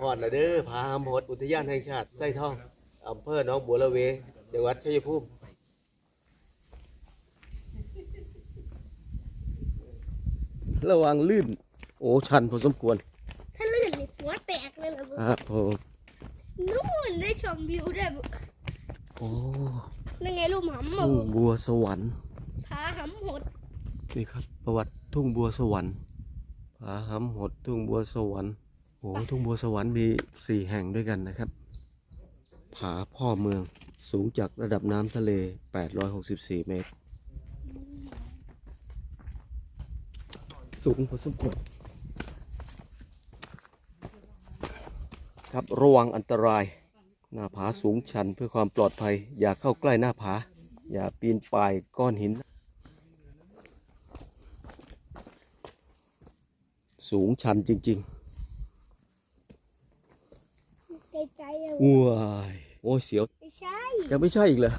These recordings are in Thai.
ฮอดละเด้อผาหำโหดอุทยานแห่งชาติไส้ทองอำเภอหนองบัวระเว จังหวัดชัยภูมิระวังลื่น โอ้ชันพอสมควร ถ้าลื่นนี่หัวแตกเลยเหรอบุ๊ครับผมนู่นได้ชมวิวด้วยบุ๊โอ้นั่นไงลูกหำอะทุ่งบุ๊บัวสวรรค์ผาหำหดนี่ครับ ประวัติทุ่งบัวสวรรค์ผาหำโหดทุ่งบัวสวรรค์ โอ้ทุ่งบัวสวรรค์มีสี่แห่งด้วยกันนะครับ ผาพ่อเมืองสูงจากระดับน้ำทะเล 864 เมตร สูงพอสมควรครับระวังอันตราย หน้าผาสูงชันเพื่อความปลอดภัย อย่าเข้าใกล้หน้าผา อย่าปีนป่ายก้อนหิน สูงชันจริง ๆ อะๆว้ายโอ้ยเสียวไม่ใช่ ยังไม่ใช่อีกเหรอ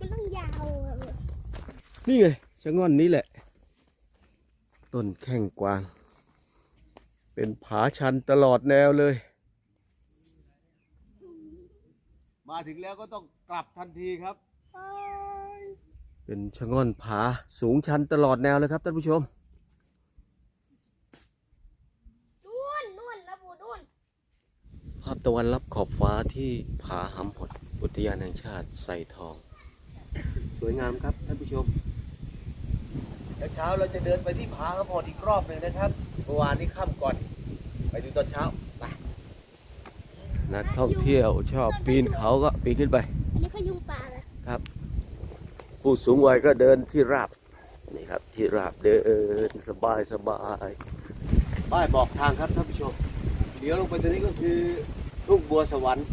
มันต้องยาวอะบุ๊นี่ไงชะง่อนนี้แหละ ต้นแข้งกวาง เป็นผาชันตลอดแนวเลย มาถึงแล้วก็ต้องกลับทันทีครับ เป็นชะง่อนผาสูงชันตลอดแนวเลยครับท่านผู้ชม นู่นนู่นนะบุ๊นู่น ภาพตะวันรับขอบฟ้าที่ผาหำหดอุทยานแห่งชาติไส่ทอง สวยงามครับท่านผู้ชมแล้วเช้าเราจะเดินไปที่ผาหำหดอีกรอบหนึ่งนะครับเมื่อวานนี้ค่ำก่อน ไปดูตอนเช้าไปนักท่องเที่ยวชอบปีนเขาก็ปีนขึ้นไป อันนี้พยุงป่าเหรอครับ ผู้สูงวัยก็เดินที่ราบนี่ครับ ที่ราบเดินสบายสบายป้ายบอกทางครับท่านผู้ชมเดี๋ยวลงไปตรงนี้ก็คือ ทุ่งบัวสวรรค์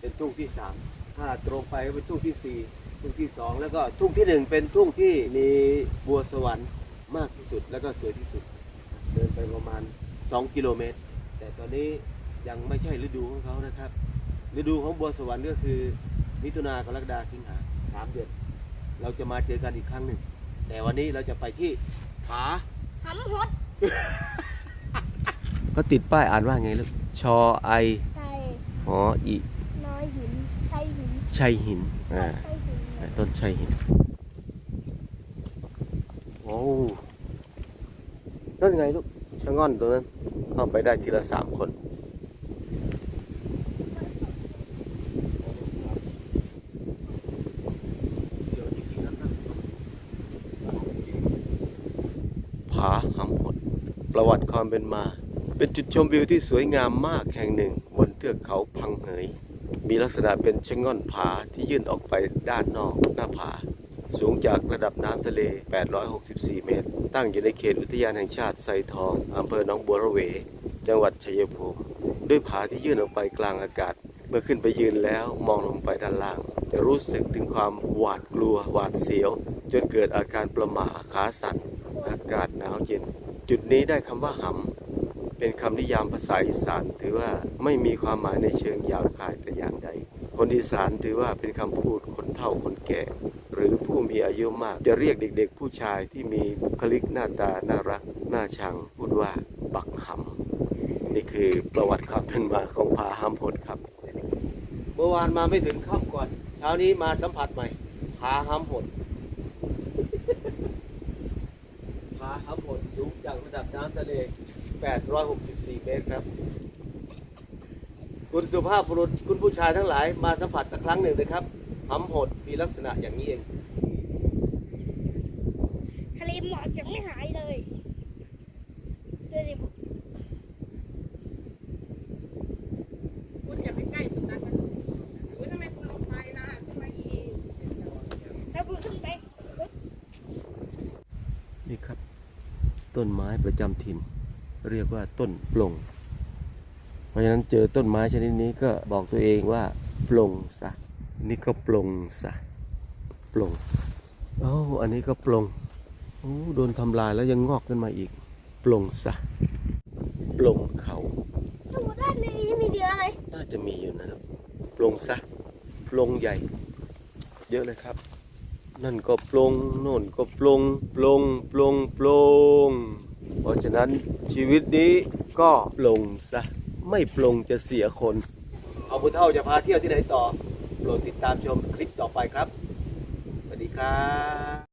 เป็นทุ่งที่สามถ้าตรงไปก็เป็นทุ่งที่สี่ทุ่งที่สองแล้วก็ทุ่งที่หนึ่งเป็นทุ่งที่มีบัวสวรรค์มากที่สุดแล้วก็สวยที่สุด เดินไปประมาณ 2 กิโลเมตร แต่ตอนนี้ยังไม่ใช่ฤดูของเขานะครับ ฤดูของบัวสวรรค์ก็คือ มิถุนากรกฎาสิงหาสามเดือนเราจะมาเจอกันอีกครั้งหนึ่ง แต่วันนี้เราจะไปที่ผาหำหดเขาติดป้ายอ่านว่าไงลูกชอไอ ใช่หออีน้อยหินใช่หินชัยหินอ่าใช่หินนะต้นชัยหินโอ้นั่นไงลูกชะง่อนตัวนั้น เข้าไปได้ทีละสามคนผาหำหด ประวัติความเป็นมา เป็นจุดชมวิวที่สวยงามมากแห่งหนึ่งบนเทือกเขาพังเหย มีลักษณะเป็นชะง่อนผาที่ยื่นออกไปด้านนอกหน้าผา สูงจากระดับน้ำทะเล 864 เมตร ตั้งอยู่ในเขตอุทยานแห่งชาติไซทองอำเภอหนองบัวระเว จังหวัดชัยภูมิ ด้วยผาที่ยื่นออกไปกลางอากาศ เมื่อขึ้นไปยืนแล้วมองลงไปด้านล่าง จะรู้สึกถึงความหวาดกลัวหวาดเสียว จนเกิดอาการประหม่าขาสั่นอากาศหนาวเย็น จุดนี้ได้คำว่าหำ เป็นคำนิยามภาษาอีสาน ถือว่าไม่มีความหมายในเชิงหยาบคายแต่อย่างใด คนอีสานถือว่าเป็นคำพูดคนเฒ่าคนแก่ หรือผู้มีอายุมาก จะเรียกเด็ก ๆ ผู้ชายที่มีบุคลิกหน้าตาน่ารักน่าชังพูดว่าบักหำนี่คือประวัติความเป็นมาของผาหำพดครับ เมื่อวานมาไม่ถึงค่ำก่อน เช้านี้มาสัมผัสใหม่ผาหำพดผาหำพดสูงจากระดับน้ำทะเล 864 เมตรครับ คุณสุภาพบุรุษคุณผู้ชายทั้งหลายมาสัมผัสสักครั้งหนึ่งนะครับหำหดมีลักษณะอย่างนี้เอง ทะเลหมอกยังไม่หายเลยดูดิบุ๊คุณอย่าไปใกล้ตรงนั้นนะคุณทำไมคุณลงไปนะขึ้นมาอีกแล้วบุ๊ขึ้นไปนี่ครับ ต้นไม้ประจำถิ่น เรียกว่าต้นปลง เพราะฉะนั้นเจอต้นไม้ชนิดนี้ก็บอกตัวเองว่าปลงซะนี่ก็ปลงซะปลงโอ้อันนี้ก็ปลงโอ้โดนทำลายแล้วยังงอกขึ้นมาอีก ปลงซะปลงเขาดูด้านนี้มีเรือไหมน่าจะมีอยู่นะลูกปลงซะปลงใหญ่ เยอะเลยครับ นั่นก็ปลงโน่นก็ปลงปลงปลงปลง เพราะฉะนั้นชีวิตนี้ก็ปลงซะ ไม่ปลงจะเสียคน เอาบุญเท่าจะพาเที่ยวที่ไหนต่อ โปรดติดตามชมคลิปต่อไปครับ สวัสดีครับ